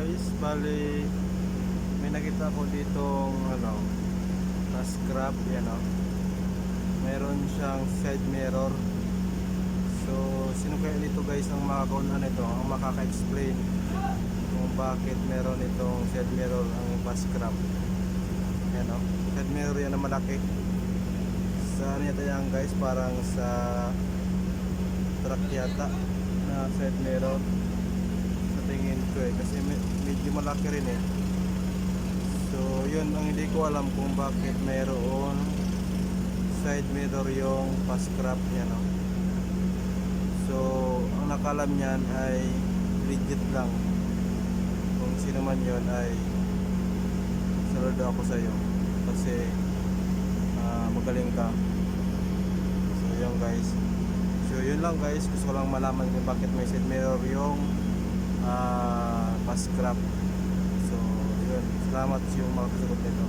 guys, bali may nakita ko ditong ano na scrap yan o. Meron siyang side mirror. So, sino kaya dito guys ang makakaunan nito, ang makaka-explain kung bakit meron itong side mirror ang pa-scrap. Yan o. Side mirror yan na malaki. Sa ano yan guys, parang sa truck yata na side mirror eh kasi me- medyo malaki rin eh. So yun ang hindi ko alam kung bakit mayroon side mirror yung pa-scrap niya no? So ang nakalam niyan ay legit lang. Kung sino man yun ay saludo ako sa iyo kasi ah, magaling ka. So yun guys. So yun lang guys, gusto ko lang malaman kung bakit may side mirror yung pa-scrap. So yun, salamat sa yung mga kasagot nito.